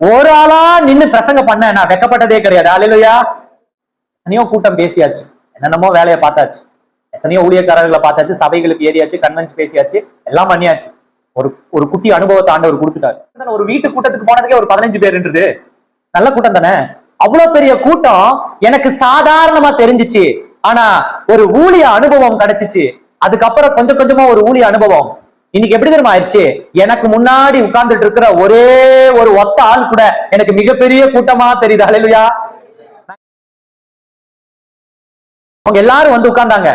ஒரு ஆளா நின்னு பிரசங்க பண்ண நான் வெக்கப்பட்டதே கிடையாது. அலையிலையா எத்தனையோ கூட்டம் பேசியாச்சு. என்னென்னமோ வேலையை பார்த்தாச்சு. எத்தனையோ ஊழியக்காரர்களை பார்த்தாச்சு. சபைகளுக்கு ஏறியாச்சு கன்வென்ஸ் பேசியாச்சு எல்லாம் பண்ணியாச்சு. ஒரு ஒரு குட்டி அனுபவத்தை ஆண்டவர் கொடுத்துட்டாரு. ஒரு வீட்டு கூட்டத்துக்கு போனதுக்கே ஒரு பதினஞ்சு பேருன்றது. நல்ல கூட்டம் தானே? அவ்வளவு பெரிய கூட்டம் எனக்கு சாதாரணமா தெரிஞ்சுச்சு. ஆனா ஒரு ஊழிய அனுபவம் கிடைச்சிச்சு. அதுக்கப்புறம் கொஞ்சம் கொஞ்சமா ஒரு ஊழிய அனுபவம். இன்னைக்கு எப்படி தெரியுமா ஆயிடுச்சு? எனக்கு முன்னாடி உட்கார்ந்துட்டு இருக்கிற ஒரே ஒரு ஒத்த ஆள் கூட எனக்கு மிகப்பெரிய கூட்டமா தெரியுது. அலையிலுயா அவங்க எல்லாரும் வந்து உட்கார்ந்தாங்க.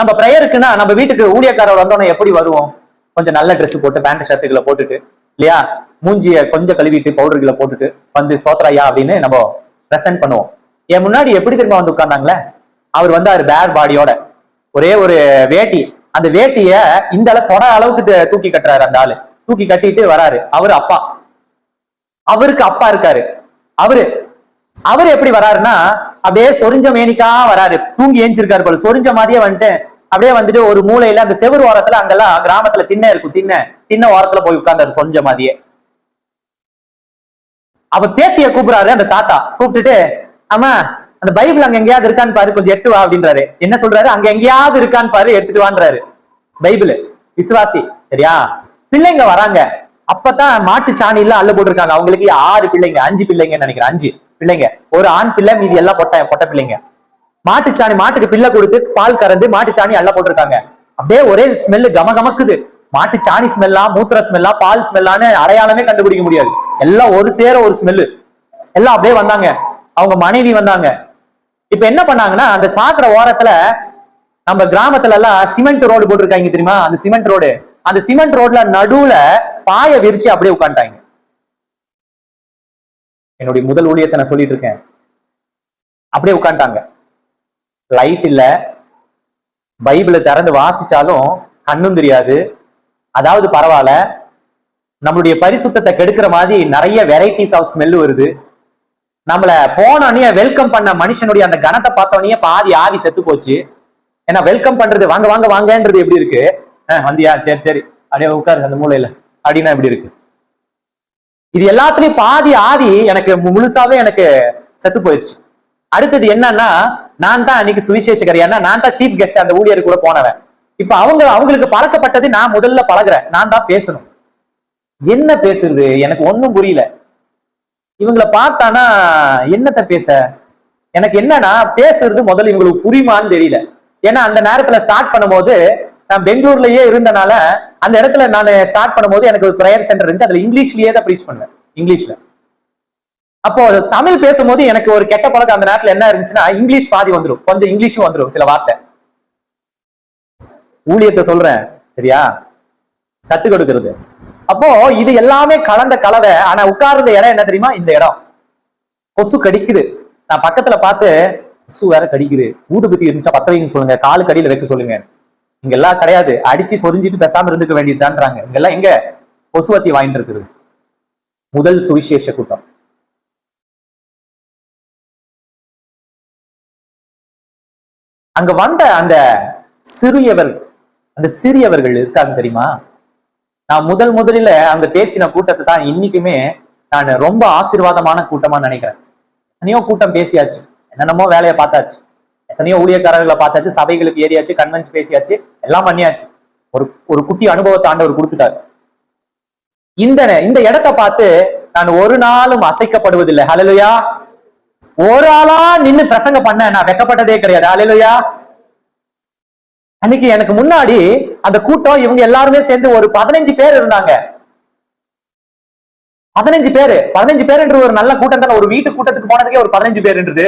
நம்ம ப்ரேயருக்குன்னா நம்ம வீட்டுக்கு ஊழியக்காரர் வந்தோன்னே எப்படி வருவோம்? கொஞ்சம் நல்ல ட்ரெஸ் போட்டு பேண்ட் ஷர்ட்டுகளை போட்டுட்டு இல்லையா? மூஞ்சிய கொஞ்சம் கழுவிட்டு பவுடர்களை போட்டுட்டு வந்து ஸ்தோத்ராயா அப்படின்னு நம்ம ப்ரெசென்ட் பண்ணுவோம். என் முன்னாடி எப்படி திரும்ப வந்து உட்கார்ந்தாங்களே? அவர் வந்தாரு பேர் பாடியோட ஒரே ஒரு வேட்டி. அந்த வேட்டிய இந்த அளவு தொட அளவுக்கு தூக்கி கட்டுறாரு அந்த ஆளு. தூக்கி கட்டிட்டு வராரு. அவரு அப்பா. அவருக்கு அப்பா இருக்காரு. அவரு அவர் எப்படி வராருன்னா அப்படியே சொரிஞ்ச மேனிக்கா வராரு. தூங்கி ஏஞ்சிருக்காரு போல. சொரிஞ்ச மாதிரியே வந்துட்டு அப்படியே வந்துட்டு ஒரு மூலையில அந்த செவரு ஓரத்துல அங்கெல்லாம் கிராமத்துல திண்ணை இருக்கும். திண்ணை திண்ணை ஓரத்துல போய் உட்கார்ந்தாரு சொரிஞ்ச மாதிரியே. அவ பேத்திய கூப்பிடுறாரு அந்த தாத்தா. கூப்பிட்டுட்டு அம்மா அந்த பைபிள் அங்க எங்கேயாவது இருக்கான்னு பாரு கொஞ்சம் எட்டு வா அப்படின்றாரு. என்ன சொல்றாரு? அங்க எங்கேயாவது இருக்கான்னு பாரு எடுத்துட்டு வான்றாரு. பைபிள். விசுவாசி. சரியா? பிள்ளைங்க வராங்க. அப்பதான் மாட்டு சாணியில அள்ள போட்டிருக்காங்க. அவங்களுக்கு ஆறு பிள்ளைங்க அஞ்சு பிள்ளைங்கன்னு நினைக்கிறேன். அஞ்சு பிள்ளைங்க. ஒரு ஆண் பிள்ளை மீதி எல்லாம் பொட்ட பொட்ட பிள்ளைங்க. மாட்டுச்சாணி மாட்டுக்கு பிள்ளை கொடுத்து பால் கறந்து மாட்டுச்சாணி அள்ள போட்டிருக்காங்க. அப்படியே ஒரே ஸ்மெல்லு கம கமக்குது. மாட்டு சாணி ஸ்மெல்லா மூத்திர ஸ்மெல்லா பால் ஸ்மெல்லான்னு அடையாளமே கண்டுபிடிக்க முடியாது. எல்லாம் ஒரு சேர ஒரு ஸ்மெல்லு எல்லாம் அப்படியே வந்தாங்க. அவங்க மனைவி வந்தாங்க. இப்ப என்ன பண்ணாங்கன்னா அந்த சாக்கடை ஓரத்துல நம்ம கிராமத்துல எல்லாம் சிமெண்ட் ரோடு போட்டிருக்காங்க தெரியுமா? அந்த சிமெண்ட் ரோடு. அந்த சிமெண்ட் ரோட்ல நடுவுல பாய விரிச்சு அப்படியே உட்காந்துட்டாங்க. என்னுடைய முதல் ஊழியத்தை நான் சொல்லிட்டு இருக்கேன். அப்படியே உட்காந்துட்டாங்க. லைட் இல்ல. பைபிளை திறந்து வாசிச்சாலும் கண்ணும் தெரியாது. அதாவது பரவாயில்ல. நம்மளுடைய பரிசுத்தத்தை கெடுக்கிற மாதிரி நிறைய வெரைட்டிஸ் ஆஃப் ஸ்மெல் வருது. நம்மள போனோடனே வெல்கம் பண்ண மனுஷனுடைய அந்த கணத்தை பார்த்தோடனே பாதி ஆவி செத்து போச்சு. ஏன்னா வெல்கம் பண்றது வாங்க வாங்க வாங்கன்றது எப்படி இருக்கு? வந்தியா? சரி சரி. அப்படியே உட்காரு அந்த மூலையில. அப்படின்னா எப்படி இருக்கு? இது எல்லாத்துலயும் பாதி ஆவி எனக்கு முழுசாவே எனக்கு செத்து போயிடுச்சு. அடுத்தது என்னன்னா நான் தான் அன்னைக்கு சுவிசேஷகர். ஏன்னா நான் தான் சீஃப் கெஸ்ட் அந்த ஊழியர் கூட போனவன். இப்ப அவங்க அவங்களுக்கு பழக்கப்பட்டது நான் முதல்ல பழகுறேன். நான் தான் பேசணும். என்ன பேசுறது? எனக்கு ஒன்னும் புரியல. இவங்கள பார்த்தானா என்னத்தை பேச? எனக்கு என்னன்னா பேசுறது முதல்ல இவங்களுக்கு புரியுமான்னு தெரியல. ஏன்னா அந்த நேரத்துல ஸ்டார்ட் பண்ணும்போது நான் பெங்களூர்லயே இருந்தனால அந்த இடத்துல நான் ஸ்டார்ட் பண்ணும்போது எனக்கு ஒரு ப்ரேயர் சென்டர் இருந்துச்சு. அதுல இங்கிலீஷ்லயே தான் ப்ரீச் பண்ணுவேன் இங்கிலீஷ்ல. அப்போ தமிழ் பேசும்போது எனக்கு ஒரு கெட்ட பழக்கம் அந்த நேரத்துல என்ன இருந்துச்சுன்னா இங்கிலீஷ் பாதி வந்துடும் கொஞ்சம் இங்கிலீஷும் வந்துடும் சில வார்த்தை. ஊழியத்தை சொல்றேன். சரியா? கத்து கொடுக்கறது. அப்போ இது எல்லாமே கலந்த கலவை. ஆனா உட்கார்ந்த இடம் என்ன தெரியுமா? இந்த இடம். கொசு கடிக்குது. நான் பக்கத்துல பார்த்து கொசு வேற கடிக்குது. ஊதுபத்தி இருந்துச்சா? பத்த வைங்க சொல்லுங்க. காலு கடியில வைக்க சொல்லுங்க. இங்க எல்லாம் கிடையாது. அடிச்சு சொரிஞ்சிட்டு பேசாம இருந்துக்க வேண்டியதுதான்றாங்க. இங்கெல்லாம் எங்க? கொசுவத்தி வாங்கிட்டு இருக்குது. முதல் சுவிசேஷ கூட்டம். அங்க வந்த அந்த சிறியவர் அந்த சிறியவர்கள் இருக்காங்க தெரியுமா? நான் முதல் முதலில் அந்த பேசின கூட்டத்தை தான் இன்னைக்குமே நான் ரொம்ப ஆசீர்வாதமான கூட்டமா நினைக்கிறேன். எத்தனையோ கூட்டம் பேசியாச்சு. என்னென்னமோ வேலையை பார்த்தாச்சு. எத்தனையோ ஊழியக்காரர்களை பார்த்தாச்சு. சபைகளுக்கு ஏறியாச்சு கன்வென்ஸ் பேசியாச்சு எல்லாம் பண்ணியாச்சு. ஒரு ஒரு குட்டி அனுபவத்தை ஆண்டவர் கொடுத்துட்டாரு. இந்த இந்த இடத்தை பார்த்து நான் ஒரு நாளும் அசைக்கப்படுவதில்லை. ஹலலுயா ஒரு ஆளா நின்னு பிரசங்க பண்ண நான் வெக்கப்பட்டதே கிடையாது. ஹalleluya அன்னைக்கு எனக்கு முன்னாடி அந்த கூட்டம் இவங்க எல்லாருமே சேர்ந்து ஒரு பதினஞ்சு பேர் இருந்தாங்க. பதினஞ்சு பேரு. பதினஞ்சு பேருன்றது ஒரு நல்ல கூட்டம் தானே. ஒரு வீட்டு கூட்டத்துக்கு போனதுக்கே ஒரு பதினஞ்சு பேருன்றது.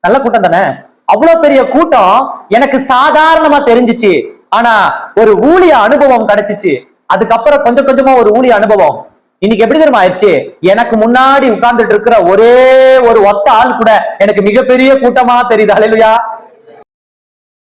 நல்ல கூட்டம் தானே? அவ்வளவு பெரிய கூட்டம் எனக்கு சாதாரணமா தெரிஞ்சுச்சு. ஆனா ஒரு ஊழிய அனுபவம் கிடைச்சிச்சு. அதுக்கப்புறம் கொஞ்சம் கொஞ்சமா ஒரு ஊழிய அனுபவம். இன்னைக்கு எப்படி தெரியுமா ஆயிடுச்சு? எனக்கு முன்னாடி உட்கார்ந்துட்டு இருக்கிற ஒரே ஒரு ஒத்த ஆள் கூட எனக்கு மிகப்பெரிய கூட்டமா தெரியுது. அலையிலுயா